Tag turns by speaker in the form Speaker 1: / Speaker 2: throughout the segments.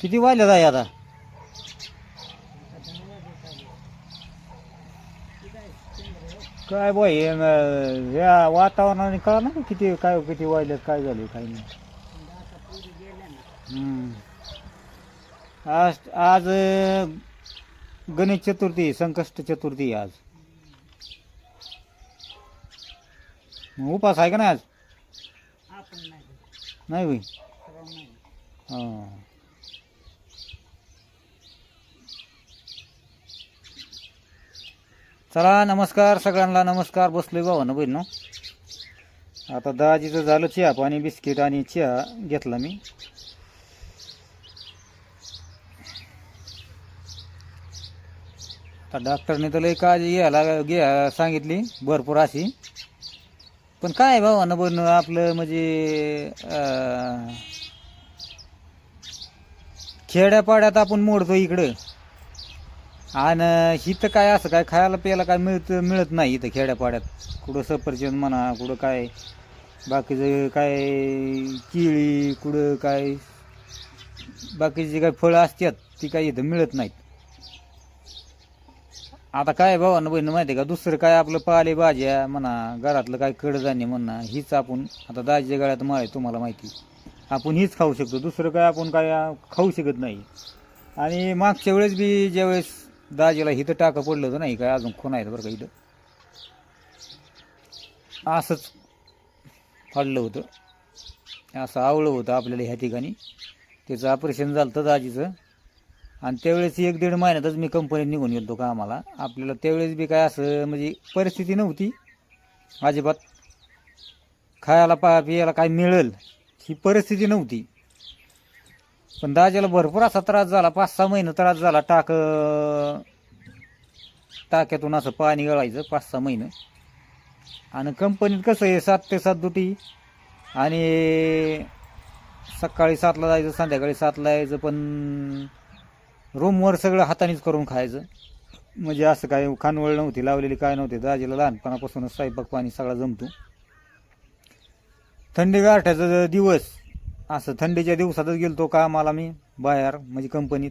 Speaker 1: किती वाजले जाय आता? काय बाई या वातावरणाने कळा ना किती काय किती वाजले काय झाले काय नाही. हम्म. आज आज अं, गणेश चतुर्थी संकष्ट चतुर्थी आहे आज. मग उपास आहे का नाही आज? नाही. होई हां. चला नमस्कार सगळ्यांना नमस्कार बसलोय भावानं बहीण आता दाजीचं झालं चहा पाणी बिस्किट आणि चहा घेतला मी. आता डॉक्टरने तर लई काळजी घ्यायला घ्या सांगितली भरपूर अशी. पण काय भावानं बन आपलं म्हणजे खेड्यापाड्यात आपण मोडतो इकडं. आणि इथं काय असं काय खायला प्यायला काय मिळत मिळत नाही इथं खेड्यापाड्यात. कुठं सफरचंद म्हणा कुठं काय बाकीचं काय केळी कुठं काय बाकीची काय फळं असतात ती काय इथं मिळत नाहीत. आता काय भावानं बहिणं माहिती आहे का? दुसरं काय आपलं पाले भाज्या म्हणा घरातलं काय कडधान्य म्हणा हीच आपण आता दाजी गळ्यात माळ आहे तुम्हाला माहिती. आपण हीच खाऊ शकतो. दुसरं काय आपण काय खाऊ शकत नाही. आणि मागच्या वेळेस बी ज्यावेळेस दाजीला इथं टाकं पडलं होतं नाही काय अजून खून आहेत बरं का इथं. असंच फाडलं होतं. असं आवळं होतं आपल्याला ह्या ठिकाणी. त्याचं ऑपरेशन झालं होतं दाजीचं. आणि त्यावेळेस एक दीड महिन्यातच मी कंपनीत निघून गेलो कामाला. आपल्याला त्यावेळेस बी काय असं म्हणजे परिस्थिती नव्हती. अजिबात खायला पा पियाला काय मिळेल ही परिस्थिती नव्हती. पण दाजीला भरपूर असा त्रास झाला. पाच सहा महिने त्रास झाला. टाक टाक्यातून असं पाणी गळायचं पाच सहा महिने. आणि कंपनीत कसं आहे सात ते सात दुटी. आणि सकाळी सातला जायचं संध्याकाळी सातला यायचं पण रूमवर सगळं हातानेच करून खायचं. म्हणजे असं काय खानवळ नव्हती लावलेली काय नव्हती. दाजीला लहानपणापासूनच स्वयंपाक पाणी सगळा जमतो. थंडी गारठ्याचा दिवस. असं थंडीच्या दिवसातच गेलतो कामाला मी बाहेर म्हणजे कंपनीत.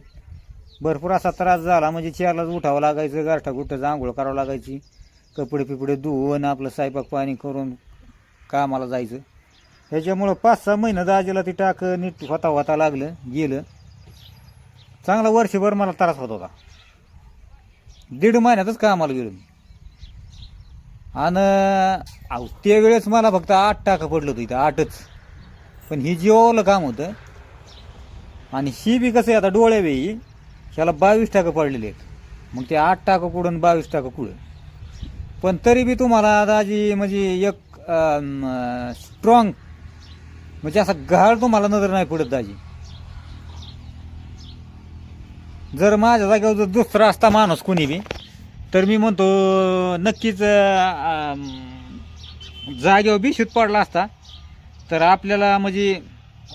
Speaker 1: भरपूर असा त्रास झाला म्हणजे चेअरलाच उठावं लागायचं गारठा गुठ्याचं आंघोळ करावं लागायची. कपडे पिपडे धुवून आपलं स्वयंपाक पाणी करून कामाला जायचं. ह्याच्यामुळं पाच सहा महिना दाजीला ती टाक नीट होता होता लागलं गेलं. चांगला वर्षभर मला त्रास होत होता. दीड महिन्यातच कामाला गेलो मी. आणि अहो, त्यावेळेस मला फक्त आठ टाकं पडलं होतं इथं आठच. पण ही जीवावलं काम होतं. आणि ही बी कसं आहे आता डोळे बी ह्याला बावीस टाकं पडलेले आहेत. मग ते आठ टाकं कुडून बावीस टाकं कुडून पण तरी बी तुम्हाला दाजी म्हणजे एक स्ट्रॉंग म्हणजे असा घाळ तुम्हाला नजर नाही पडत दाजी. जर माझ्या जागेवर जर दुसरा असता माणूस कोणी बी तर मी म्हणतो नक्कीच जागेवर बिशीत पडला असता. तर आपल्याला म्हणजे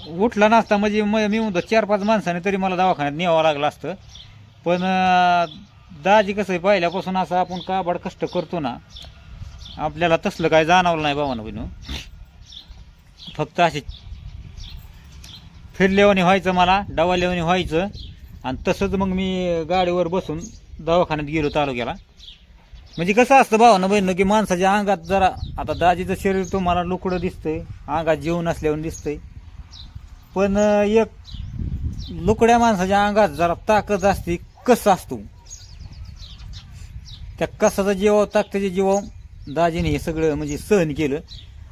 Speaker 1: उठला नसता म्हणजे म- मी म्हणतो चार पाच माणसाने तरी मला दवाखान्यात न्यावं लागलं असतं. पण अं, दाजी कसं आहे पहिल्यापासून असं आपण काबाड कष्ट करतो ना आपल्याला तसलं काय जाणवलं नाही बाबांना बहिणू. फक्त असे फिरल्यावानी व्हायचं मला डवाल्यावानी व्हायचं आणि तसंच मग मी गाडीवर बसून दवाखान्यात गेलो तालुक्याला. म्हणजे कसं असतं भावानं बहिणं की माणसाच्या अंगात जरा आता दाजीचं शरीर तुम्हाला लुकडं दिसतंय अंगात जेवण असल्यावर दिसतंय. पण एक लुकड्या माणसाच्या अंगात जरा ताकद असते कसं असतो? त्या कसाचा जीवाव ताकदीच्या जीवाव दाजीने हे सगळं म्हणजे सहन केलं.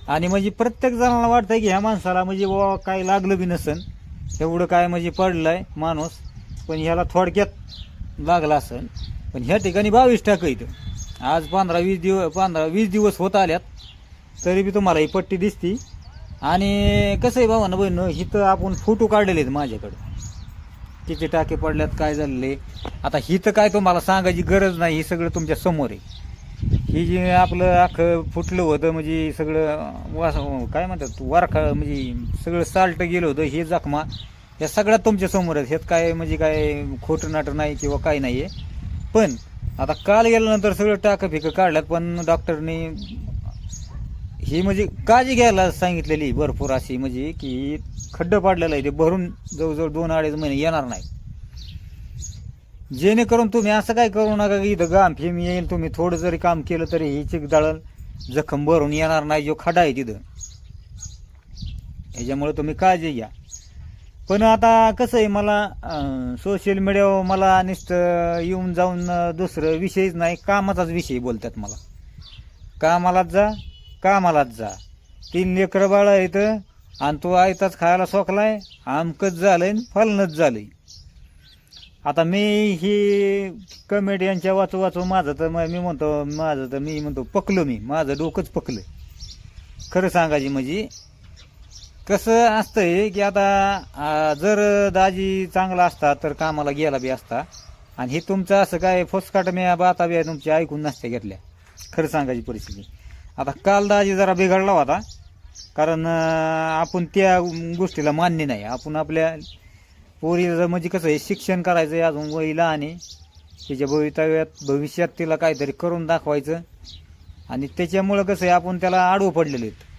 Speaker 1: आणि म्हणजे प्रत्येक जणाला वाटतंय की ह्या माणसाला म्हणजे बाबा काय लागलं बी नसन. एवढं काय म्हणजे पडलं आहे माणूस पण ह्याला थोडक्यात लागला असन. पण ह्या ठिकाणी बावीस टाकं इथं. आज पंधरा वीस दिवस पंधरा वीस दिवस होत आल्यात तरी बी तुम्हाला ही पट्टी दिसती. आणि कसं आहे भावानं बहिण इथं आपण फोटो काढलेले आहेत माझ्याकडे. किती टाके पडल्यात काय झालेले? आता हिथं काय तुम्हाला सांगायची गरज नाही हे सगळं तुमच्यासमोर आहे. ही जे आपलं अख्खं फुटलं होतं म्हणजे सगळं वास काय म्हणतात वारखा म्हणजे सगळं साल्ट गेलं होतं हे जखमा या सगळ्या तुमच्यासमोर आहेत. ह्यात काय म्हणजे काय खोटं नाटं नाही किंवा काय नाही आहे पण आता काल गेल्यानंतर सगळं टाकं फिकं काढल्यात पण डॉक्टरनी ही म्हणजे काळजी घ्यायला सांगितलेली भरपूर अशी म्हणजे की खड्डं पाडलेलं आहे ते भरून जवळजवळ दोन अडीच महिने येणार नाही. जेणेकरून तुम्ही असं काय करू नका की इथं गाम फेम येईल तुम्ही थोडं जरी काम केलं तरी ही चिक जखम भरून येणार नाही जो खडा आहे तिथं. ह्याच्यामुळे तुम्ही काळजी घ्या. पण आता कसं आहे मला सोशल मीडियावर मला नुसतं येऊन जाऊन दुसरं विषयच नाही कामाचाच विषय बोलतात मला. कामालाच जा कामालाच जा. तीन लेकरं बाळ आहेत आणि तो आयताच खायला सोकलाय आमकंच झालंय आणि फलनच झालंय. आता मी ही कमेडियनच्या वाचू वाचू माझं तर मी म्हणतो माझं तर मी म्हणतो पकलो मी. माझं डोकंच पकलं खरं सांगायची म्हणजे कसं असतंय की आता जर दाजी चांगला असता तर कामाला गेला बी असता. आणि हे तुमचं असं काय फोसकाट मी बाता बी तुमच्या ऐकून नसत्या घेतल्या. खरं सांगायची परिस्थिती. आता काल दाजी जरा बिघडला होता. कारण आपण त्या गोष्टीला मान्य नाही. आपण आपल्या पोरीचं म्हणजे कसं आहे शिक्षण करायचं आहे अजून वय लहान तिच्या भवितव्यात भविष्यात तिला काहीतरी करून दाखवायचं. आणि त्याच्यामुळं कसं आहे आपण त्याला आडवं पडलेले आहेत.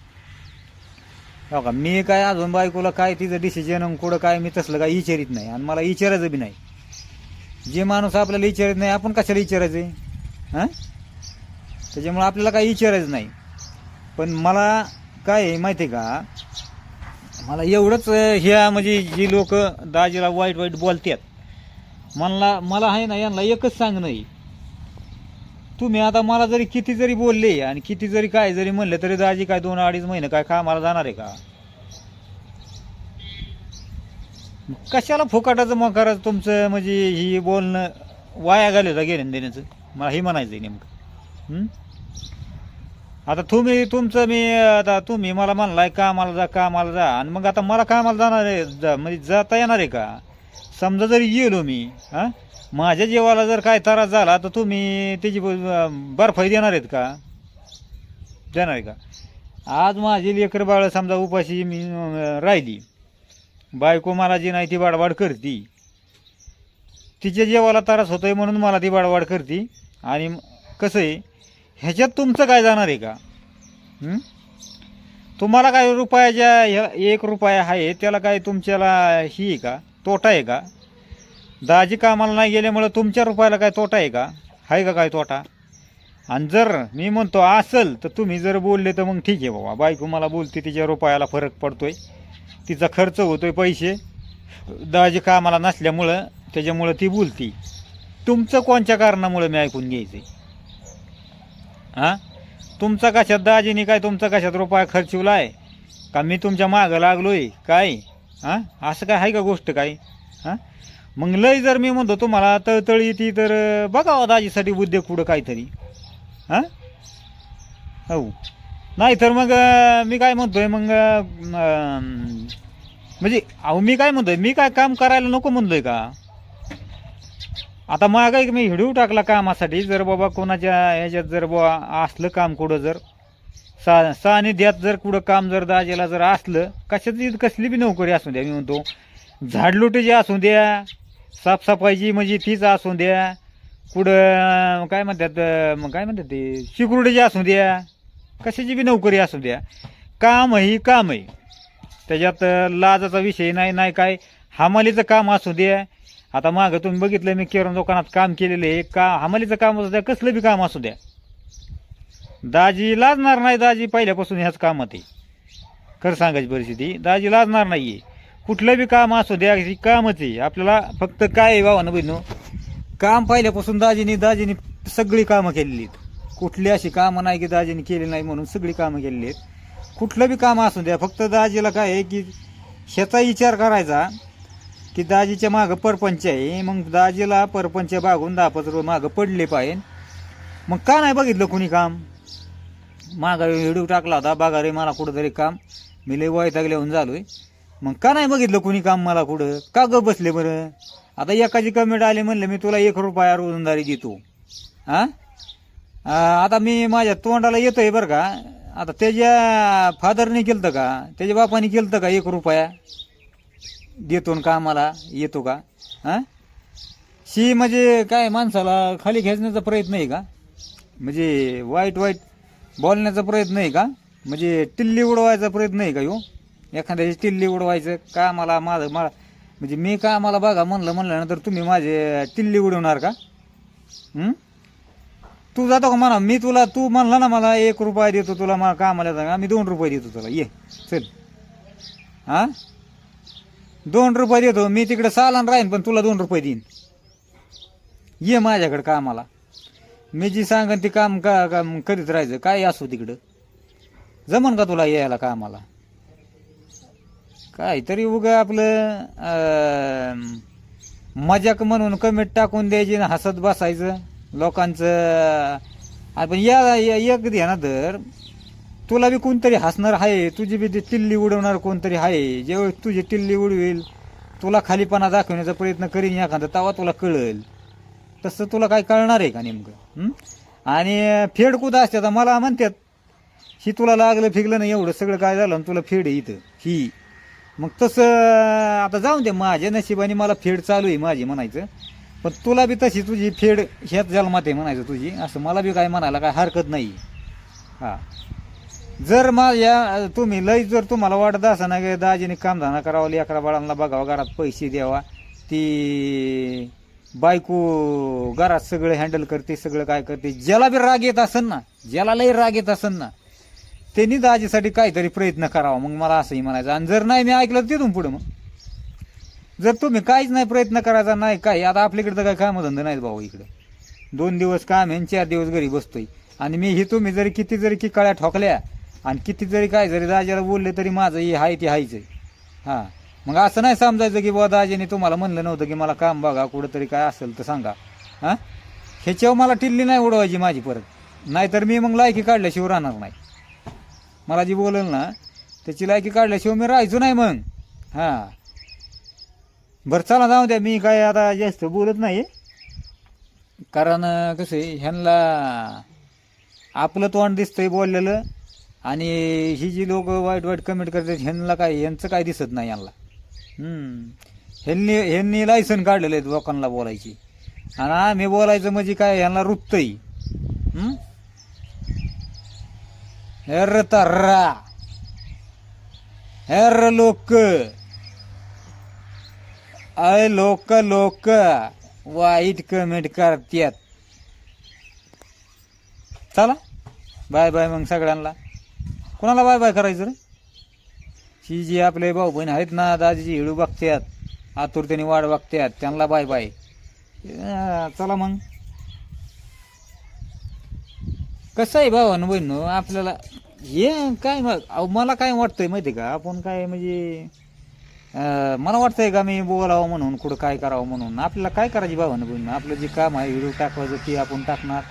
Speaker 1: हो का? मी काय अजून बायकोला काय तिचं डिसिजन कुठं काय मी तसलं काय विचारित नाही. आणि मला विचारायचं बी नाही. जे माणूस आपल्याला विचारित नाही आपण कशाला विचारायचं? आहे हां? त्याच्यामुळं आपल्याला काही विचारायचं नाही. पण मला काय आहे माहिती आहे का? मला एवढंच ह्या म्हणजे जी लोक दाजीला वाईट वाईट बोलतात. मला मला आहे ना यांना एकच सांगणं आहे. तुम्ही आता मला जरी किती जरी बोलले आणि किती जरी काय जरी म्हणले तरी दाजी काय दोन अडीच महिने काय कामाला जाणार आहे का? मग कशाला फुकाटाचं मग करायचं तुमचं? म्हणजे ही बोलणं वाया घालवता घेणं देण्याचं? मला हे म्हणायचं आहे नेमकं आता तुम्ही तुमचं मी आता तुम्ही मला म्हणलाय कामाला जा कामाला जा. आणि मग आता मला कामाला जाणार आहे? जा म्हणजे जाता येणार आहे का? समजा जरी गेलो मी हां? माझ्या जीवाला जर काय त्रास झाला तर तुम्ही त्याची ब- बर्फाई देणार आहेत का? देणार आहे का? आज माझी लेकर बाळ समजा उपाशी मी राहिली. बायको मला जी नाही ती बाडबाड करती. तिच्या जेवाला त्रास होतोय म्हणून मला ती वाडवाड करती. आणि कसं आहे ह्याच्यात तुमचं काय जाणार आहे का? तुम्हाला काय रुपयाच्या ह्या एक रुपया आहे त्याला काय तुमच्याला ही आहे का? तोटा आहे का? दाजी कामाला नाही गेल्यामुळं तुमच्या रुपयाला काय तोटा आहे का? आहे का काय तोटा? आणि जर मी म्हणतो असल तर तुम्ही जर बोलले तर मग ठीक आहे बाबा. बायको मला बोलते तिच्या रुपयाला फरक पडतोय. तिचा खर्च होतोय पैसे. दाजी कामाला नसल्यामुळं त्याच्यामुळं ती बोलती. तुमचं कोणत्या कारणामुळं मी ऐकून घ्यायचं आहे हां? तुमचा कशात दाजीने काय तुमचा कशात रुपया खर्चिवला आहे का मी तुमच्या मागं लागलो आहे काय? हां? असं काय आहे का गोष्ट काय? हां? मग लय जर मी म्हणतो तुम्हाला तळतळी ती तर बघावं हो दाजीसाठी उद्योग कुठं काहीतरी. हां? हो. नाही तर मग मी काय म्हणतोय मग म्हणजे अहो मी काय म्हणतोय मी काय काम करायला नको म्हणतोय का? आता मग काय मी हिडू टाकला कामासाठी जर बाबा कोणाच्या ह्याच्यात जर बाबा असलं काम कुठं जर सा सानिध्यात जर कुठं काम जर दाजेला जर असलं कशाची कसली बी नोकरी असू द्या मी म्हणतो. झाडलोटीची असू द्या साफसफाईची म्हणजे तीच असू द्या. कुठं काय म्हणतात मग काय म्हणतात ते? सिक्युरिटीची असू द्या. कशाची बी नोकरी असू द्या. काम ही काम आहे त्याच्यात लाजाचा विषय नाही नाही काय. हमालीचं काम असू द्या. आता मागं तुम्ही बघितलं मी किराणा दुकानात काम केलेलं आहे. का हमालीचं काम असू द्या कसलं बी काम असू द्या. दाजी लाजणार नाही दाजी पहिल्यापासून ह्याच कामात आहे. खरं सांगायची परिस्थिती दाजी लाजणार नाही आहे कुठलं बी काम असू द्या कामच आहे. आपल्याला फक्त काय आहे भावानं बहिणू? काम पाहिल्यापासून दाजीनी दाजीनी सगळी कामं केलेली आहेत. कुठली अशी कामं नाही की दाजीने केली नाही म्हणून सगळी कामं केलेली आहेत. कुठलं बी काम असू द्या फक्त दाजीला काय आहे की ह्याचा विचार करायचा की दाजीच्या मागं परपंच आहे. मग दाजीला परपंच बागून दहा पाच रुपये मागं पडले पाहिजे. मग का नाही बघितलं कुणी काम? मागा व्हिडिओ टाकला होता बघा रे मला कुठंतरी काम. मी लय झालो आहे मग का नाही बघितलं कुणी काम मला कुठं? का ग बसले बरं? आता एकाची कमेंट आले म्हणलं मी तुला एक रुपया रोजंदारी देतो. हां आता मी माझ्या तोंडाला येतोय बरं का? आता त्याच्या फादरने केलं का? त्याच्या बापाने केलं का एक रुपया? देतो का कामाला येतो का? हां शी म्हणजे काय माणसाला खाली खेचण्याचा प्रयत्न आहे का? म्हणजे वाईट वाईट बोलण्याचा प्रयत्न आहे का? म्हणजे टिल्ली उडवायचा प्रयत्न आहे का हो एखाद्याची टिल्ली उडवायचं का मला माझं मला म्हणजे मी का मला बघा म्हणलं म्हणल्यानंतर तुम्ही माझे टिल्ली उडवणार का? तू जातो का म्हणा मी तुला तू म्हणला ना मला एक रुपया देतो तुला मला कामाला जागा मी दोन रुपये देतो तुला. ये चल. हां? दोन रुपये देतो मी तिकडे सालान राहीन पण तुला दोन रुपये देईन. ये माझ्याकडे कामाला. मी जी सांगन ती काम का काम करीत राहायचं काय असू तिकडं? जमन का तुला यायला कामाला? काहीतरी तरी उगा आपलं अं, मजाक म्हणून कमेंट टाकून द्यायची आणि हसत बसायचं लोकांचं. आपण या या- एक ध्यानात धर तुला बी कोणतरी हसणार आहे तुझी बी ती टिल्ली उडवणार कोणतरी आहे. जेव्हा तुझी टिल्ली उडवेल तुला खालीपणा दाखवण्याचा प्रयत्न करीन एखादा तेव्हा तुला कळेल. तसं तुला काय कळणार आहे का नेमकं? हं? आणि फेड कुठं असते? तर मला म्हणतात ही तुला लागलं फिगलं नाही एवढं. सगळं काय झालं आणि तुला फेड आहे इथं. ही. मग तसं आता जाऊन दे माझ्या नशिबाने मला फेड चालू आहे माझी म्हणायचं. पण तुला बी तशी तुझी फेड ह्याच जन्मात आहे म्हणायचं तुझी. असं मला बी काय म्हणायला काय हरकत नाही. हां. जर माझ्या तुम्ही लई जर तुम्हाला वाटत असं ना की दाजीने कामधंदा करावा लेकरा बाळांना बघावा घरात पैसे द्यावा ती बायको घरात सगळं हँडल करते सगळं काय करते ज्याला बी राग येत असेल ना ज्याला लई राग येत असेल ना त्यांनी दाजीसाठी काहीतरी प्रयत्न करावा मग मला असंही म्हणायचं. आणि जर नाही मी ऐकलं तर तिथून पुढं मग. जर तुम्ही काहीच नाही प्रयत्न करायचा नाही काय आता आपल्याकडे तर काय कामधंदा नाहीत भाऊ इकडे. दोन दिवस काम आहे आणि चार दिवस घरी बसतोय. आणि मी ही तुम्ही जरी किती जरी की कळ्या ठोकल्या आणि किती जरी काय जरी दाजीला बोलले तरी माझं हे हाय ते हायचं आहे. हां. मग असं नाही समजायचं की बुवा दाजीने तुम्हाला म्हणलं नव्हतं की मला काम बघा कुठंतरी काय असेल तर सांगा. हां? ह्याच्यावर मला टिल्ली नाही उडवायची माझी परत. नाहीतर मी मग लायकी काढल्याशिवाय राहणार नाही. मला जी बोलेल ना त्याची लायकी काढल्याशिवाय मी राहायचो नाही मग. हां. बरं चला जाऊ द्या. मी काय आता जास्त बोलत नाही. कारण कसं आहे ह्यांना आपलं तोंड दिसतंय बोललेलं आणि ही जी लोक वाईट वाईट कमेंट करतात ह्यांना काय यांचं काय दिसत नाही यांना. ह्यांनी ह्यांनी लायसन काढलेलं आहे लोकांना बोलायची. आणि आम्ही बोलायचं म्हणजे काय ह्यांना रुततंय हम्म? हेर तर्रा हेर लोक अय लोक लोक वाईट कमेंट करतात चला बाय बाय मग सगळ्यांना कोणाला बाय बाय करायचं रे ही जी आपले भाऊ बहीण आहेत ना दाजीजी हिळू बघतात आतुरतेने वाढ बघतात त्यांना बाय बाय चला मग कसं आहे भावानं बहिण आपल्याला हे काय मग अहो, मला काय वाटतंय माहिती आहे का? आपण काय म्हणजे अं, मला वाटतंय का मी बोलावं म्हणून कुठं काय करावं म्हणून? आपल्याला काय करायची भावानं बहिण? आपलं जे काम आहे व्हिडिओ टाकवायचं ते आपण टाकणार.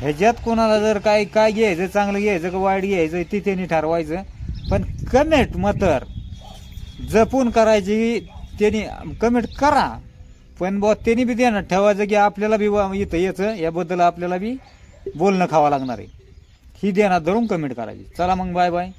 Speaker 1: ह्याच्यात कोणाला जर काय काय घ्यायचं चांगलं घ्यायचं का वाईट घ्यायचं ते त्यांनी ठरवायचं. पण कमेंट मात्र जपून करायची त्यांनी कमेंट करा. पण बुवा त्यांनी बी देणं ठेवायचं की आपल्याला बी बुवा इथं यायचं याबद्दल आपल्याला बी बोलणं खावं लागणार आहे. ही देणार धरून कमेंट करायची. चला मग बाय बाय